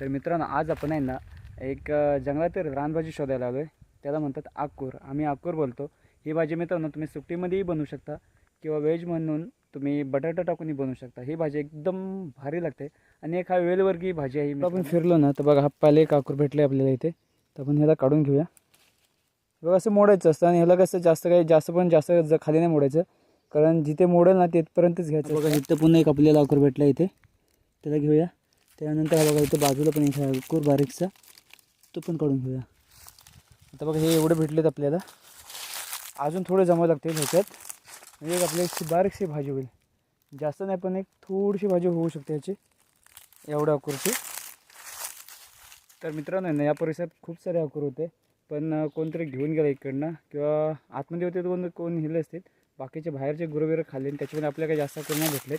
तर मित्रांनो आज आपण आहे ना एक जंगलातील रानभाजी शोधायला आलो आहे त्याला म्हणतात आकूर. आम्ही आकूर बोलतो. ही भाजी मित्रांनो तुम्ही सुकटीमध्येही बनवू शकता किंवा व्हेज म्हणून तुम्ही बटाटा टाकूनही बनवू शकता. ही भाजी एकदम भारी लागते आणि एक हा वेलवर्गीय भाजी आहे ही आपण फिरलो ना तर बघा हा पाले एक आकूर भेटले आपल्याला इथे. तर आपण ह्याला काढून घेऊया. बघा असं मोडायचं असतं आणि ह्याला कसं जास्त काही जास्त पण जास्त ज- खाली नाही मोडायचं. कारण जिथे मोडेल ना तिथपर्यंतच घ्यायचं बघा इथं पुन्हा एक आपल्याला आकूर भेटला इथे. त्याला घेऊया. त्यानंतर हा बघा इथं बाजूला पण एक आकूर बारीकचा तो पण काढून घेऊया. आता बघा हे एवढे भेटलेत आपल्याला. अजून थोडे जमावं लागतील ह्याच्यात. म्हणजे एक आपल्याची बारीकशी भाजी होईल. जास्त नाही पण एक थोडीशी भाजी होऊ शकते ह्याची एवढ्या अकूरची. तर मित्रांनो ना या परिसरात खूप सारे अकूर होते. पण कोणतरी घेऊन गेला इकडनं किंवा आतमध्ये होते तर कोण कोण असतील. बाकीचे बाहेरचे गुरुबिरं खाल्ले आणि त्याच्यामध्ये आपल्याला काही जास्त करून नाही भेटलेत.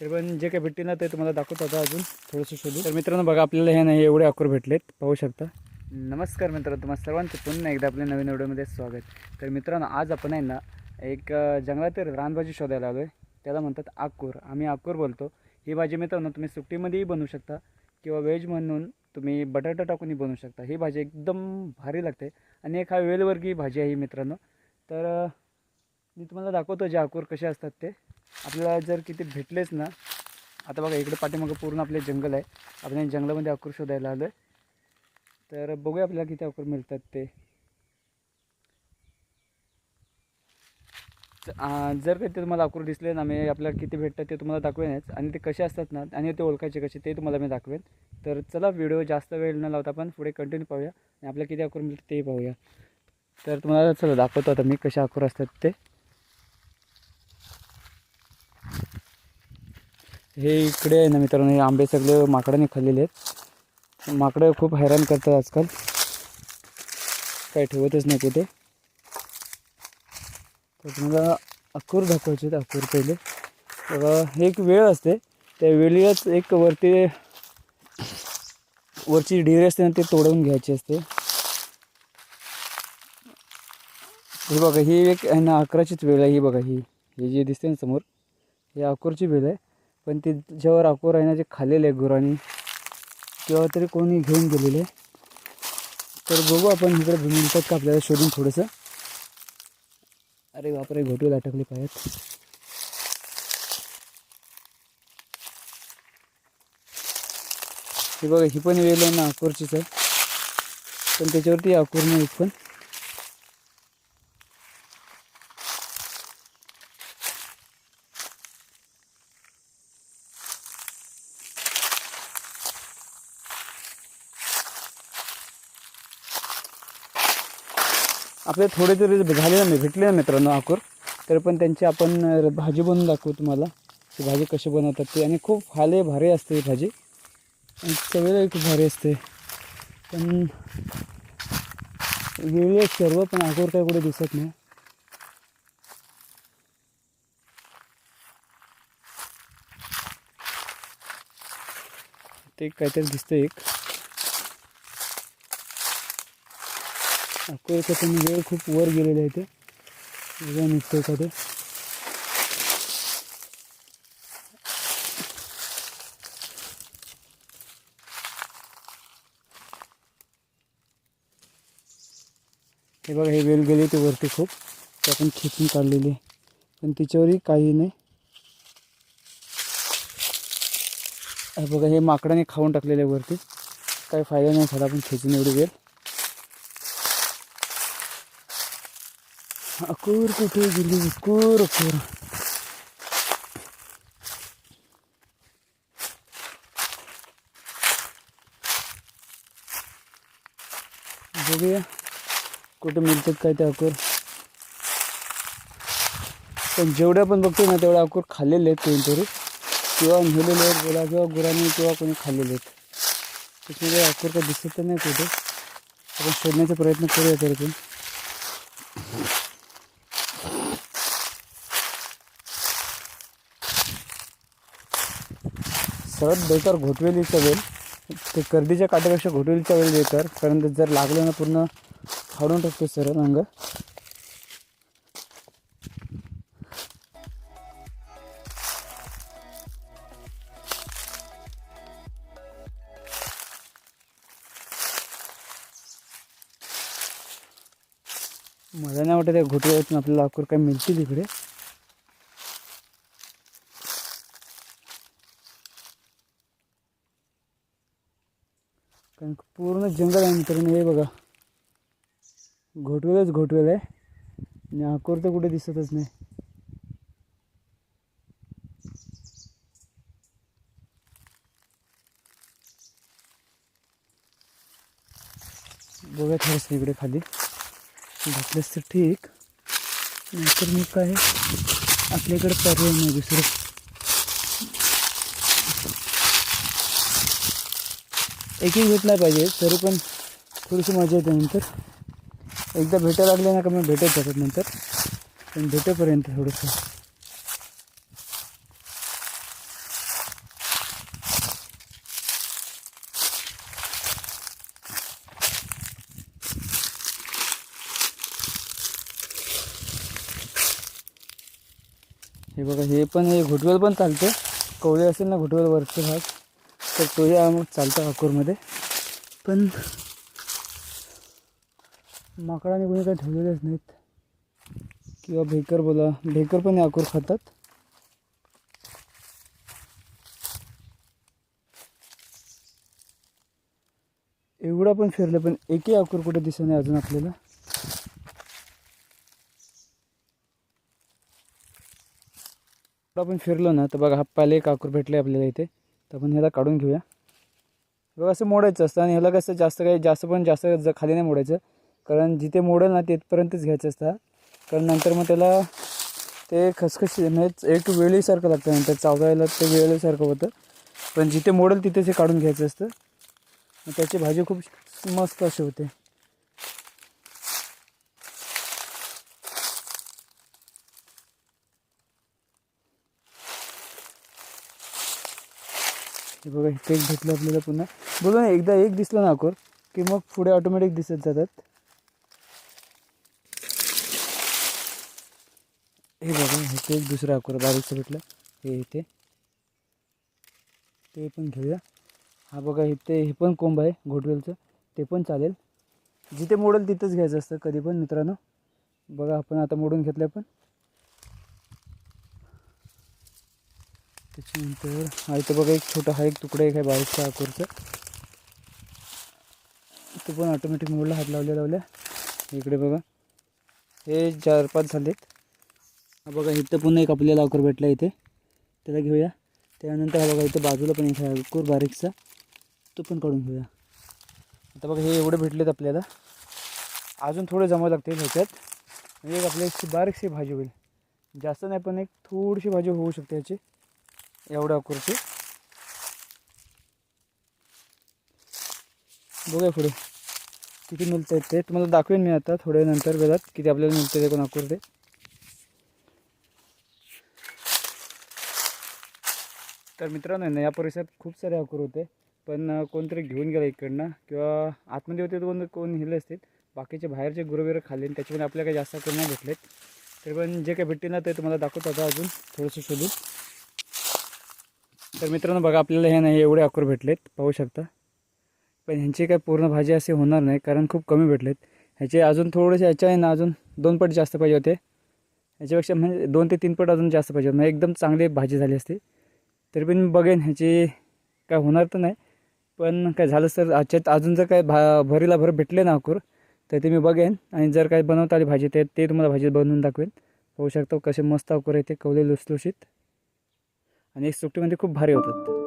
तरी पण जे काही भेटतील ना ते तुम्हाला दाखवतो आता अजून थोडंसं शोधू. तर मित्रांनो बघा आपल्याला हे नाही एवढे अकूर भेटलेत पाहू शकता. नमस्कार मित्रांनो तुम्हाला सर्वांचं पुन्हा एकदा आपल्या नवीन व्हिडिओमध्ये स्वागत. तर मित्रांनो आज आपण आहे ना एक जंगलातील रानभाजी शोधायला आलो आहे त्याला म्हणतात आकूर आम्ही आकूर बोलतो. ही भाजी मित्रांनो तुम्ही सुट्टीमध्येही बनवू शकता किंवा व्हेज म्हणून तुम्ही बटाटा टाकूनही बनवू शकता. ही भाजी एकदम भारी लागते आणि एक हा वेलवर्गीय भाजी आहे मित्रांनो. तर मी तुम्हाला दाखवतो जे आकूर कसे असतात ते. आपल्याला जर किती भेटलेच ना आता बघा इकडे पाठीमागं पूर्ण आपले जंगल आहे. आपण जंगलामध्ये आकूर शोधायला आलो आहे तर बघूया आपल्याला किती आकूर मिळतात ते. जर काही ते तुम्हाला अकूर दिसले ना मी आपल्याला किती भेटतात ते तुम्हाला दाखवेनच. आणि ते कसे असतात ना आणि ते ओळखायचे कसे ते तुम्हाला मी दाखवेन. तर चला व्हिडिओ जास्त वेळ न लावता आपण पुढे कंटिन्यू पाहूया. आणि आपल्याला किती अकूर मिळतात तेही पाहूया. तर तुम्हाला चला दाखवतो आता मी कसे अकूर असतात ते. हे इकडे आहे ना मित्रांनो हे आंबे सगळे माकडाने खाल्लेले आहेत. माकडं खूप हैराण करतात आजकाल. काय ठेवतच नाही कुठे तर तुम्हाला अकूर दाखवायचे आहेत अकूर पहिले. बघा हे एक वेळ असते. त्या वेळीच एक वरती वरची डिरी असते ना ते तोडवून घ्यायची असते. हे बघा ही एक आहे ना अकराचीच वेळ आहे ही बघा ही. हे जे दिसते ना समोर ही अकूरची वेळ आहे. पण ते ज्यावर अकूर आहे ना जे खाल्लेले आहे गुरांनी किंवा तरी कोणी घेऊन गेलेले तर बघू आपण इकडे मिळतात का आपल्याला शोधून थोडंसं. अरे बापरे घोटूला अटकले पाहिजेत हे बघा ही पण वेल आहे ना अकोरचीच आहे पण त्याच्यावरती अकोर नाही पण. आपले थोडे तरी झाले ना भेटले ना मित्रांनो आकूर. तर पण त्यांची आपण भाजी बनवून दाखवू तुम्हाला. ती भाजी कशी बनवतात ते. आणि खूप हाले भारी असते ही भाजी. आणि चवीला खूप भारी असते. पण वेगळे सर्व पण आकूर काय कुठे दिसत नाही. ते काहीतरी दिसतं एक. अकोल्याचा पण वेळ खूप वर गेलेला आहे ते. बघा निघतो का ते हे बघा हे वेल गेले ते वरती खूप. ते आपण खेचून काढलेली. आहे. पण तिच्यावरही काही नाही. हे बघा हे माकडाने खाऊन टाकलेले आहे वरती. काही फायदा नाही झाला आपण खेचून एवढी वेळ. अकूर कुठे गेली? अकूर अकूर. बघूया. कुठे मिळतात काय ते अकूर? पण जेवढ्या पण बघतो ना तेवढ्या अकूर खाल्लेले आहेत कोणीतरी किंवा नेलेले आहेत गोला किंवा गुरांनी किंवा कोणी खाल्लेले आहेत. त्याच्यामध्ये अकूर काय दिसत तर नाही कुठे. आपण शोधण्याचा प्रयत्न करूया तरी पण सर्वात बेकार घोटवेलीचा वेल. ते कर्दीच्या काट्यापेक्षा घोटवेलीचा वेल बेकार कारण ते जर लागलं ना पूर्ण फाडून टाकतो सरळ अंग मजा नाही वाटत त्या घोटव्यातून आपल्याला अकुर काय मिळतील इकडे. पूर्ण जंगल आहे मित्रांनो हे बघा. घोटवेलच घोटवेल आहे. आणि अकोर तर कुठे दिसतच नाही. बघा थोडंसं इकडे खाली. घातलंच तर ठीक. नाहीतर मग काय आपल्याकडे पर्याय नाही दुसरं. एक एक भेटला पाहिजे तरी पण थोडीशी मजा येते नंतर. एकदा भेटायला लागले ना का मग भेटत जातात नंतर. पण भेटेपर्यंत थोडंसं. हे बघा हे पण हे घुटवेल पण चालते कवळे असेल ना घुटवेल वरचे भाग. तर तो या मग चालतं अकोरमध्ये. पण माकडाने कोणी काही ठेवलेलेच नाहीत. किंवा भेकर बोला भेकर पण आकूर खातात. एवढा पण फिरलं पण एकही आकूर कुठे दिसत नाही अजून आपल्याला. आपण फिरलो ना तर बघा हा पाले एक आकूर भेटले आपल्याला इथे. तर आपण ह्याला काढून घेऊया. बघा असं मोडायचं असतं आणि ह्याला कसं जास्त काही जास्त पण जास्त ज खाली नाही मोडायचं. कारण जिथे मोडेल ना तिथपर्यंतच घ्यायचं असतं. कारण नंतर मग त्याला ते खसखस म्हणजे एक वेळीसारखं लागतं. नंतर चाववायला ते वेळीसारखं होतं. पण जिथे मोडेल तिथेच हे काढून घ्यायचं असतं. मग त्याची भाजी खूप मस्त अशी होते. हे बघा इथे एक भेटलं आपल्याला पुन्हा. बोलू ना एकदा एक दिसलं ना अकोर की मग पुढे ऑटोमॅटिक दिसत जातात. हे बघा इथे एक दुसरा अकोर बारीकचं भेटलं. हे इथे. ते पण घेऊया. हा बघा इथे हे पण कोंब आहे घोटवेलचं ते पण चालेल. जिथे मोडेल तिथंच घ्यायचं असतं कधी पण मित्रांनो. बघा आपण आता मोडून घेतलं पण. त्याच्यानंतर हा इथं बघा एक छोटा हा एक तुकडा एक आहे बारीकचा अकोरचा तो पण ऑटोमॅटिक मोडला हात लावल्या लावल्या. इकडे बघा. हे चार पाच झालेत. हा बघा इथं पुन्हा एक आपल्याला आकूर भेटला इथे. त्याला घेऊया. त्यानंतर हा बघा इथं बाजूला पण एक आहे बारीकचा तो पण काढून घेऊया. आता बघा हे एवढे भेटलेत आपल्याला. अजून थोडे जमावं लागतील ह्याच्यात. म्हणजे एक आपल्या बारीकशी भाजी होईल. जास्त नाही पण एक थोडीशी भाजी होऊ शकते ह्याची एवढ्या कुर्ती बघूया पुढे. किती मिळतं ते तुम्हाला दाखवेन मी आता थोड्या नंतर वेळात किती आपल्याला मिळतं ते कोण अकोर तर मित्रांनो आहे ना या परिसरात खूप सारे अकोर होते. पण कोणतरी घेऊन गेला इकडनं किंवा आतमध्ये होते तर कोण कोण हिले असतील. बाकीचे बाहेरचे गुरु खाल्ले आणि त्याच्यामुळे आपल्याला काही जास्त करून नाही भेटलेत. तरी पण जे काही भेटतील ना ते तुम्हाला दाखवतो आता अजून. थोडंसं शोधून. तर मित्रांनो बघा आपल्याला हे नाही एवढे अकोर भेटलेत पाहू शकता. पण ह्यांची काय पूर्ण भाजी असे होणार नाही कारण खूप कमी भेटलेत. ह्याचे अजून थोडेसे ह्याच्या आहे ना अजून दोन पट जास्त पाहिजे होते. ह्याच्यापेक्षा म्हणजे दोन ते तीन पट अजून जास्त पाहिजे होते. म्हणजे एकदम चांगली भाजी झाली असती. तरी पण मी बघेन ह्याची काय होणार तर नाही. पण काय झालंच तर ह्याच्यात अजून जर काय भा भरीला भर भेटले ना अकोर तर ते मी बघेन. आणि जर काय बनवता आली भाजी ते ते तुम्हाला भाजी बनवून दाखवेन. पाहू शकतो कसे मस्त अकूर येते कवले लुसलुशीत. आणि सुट्टीमध्ये खूप भारी होतात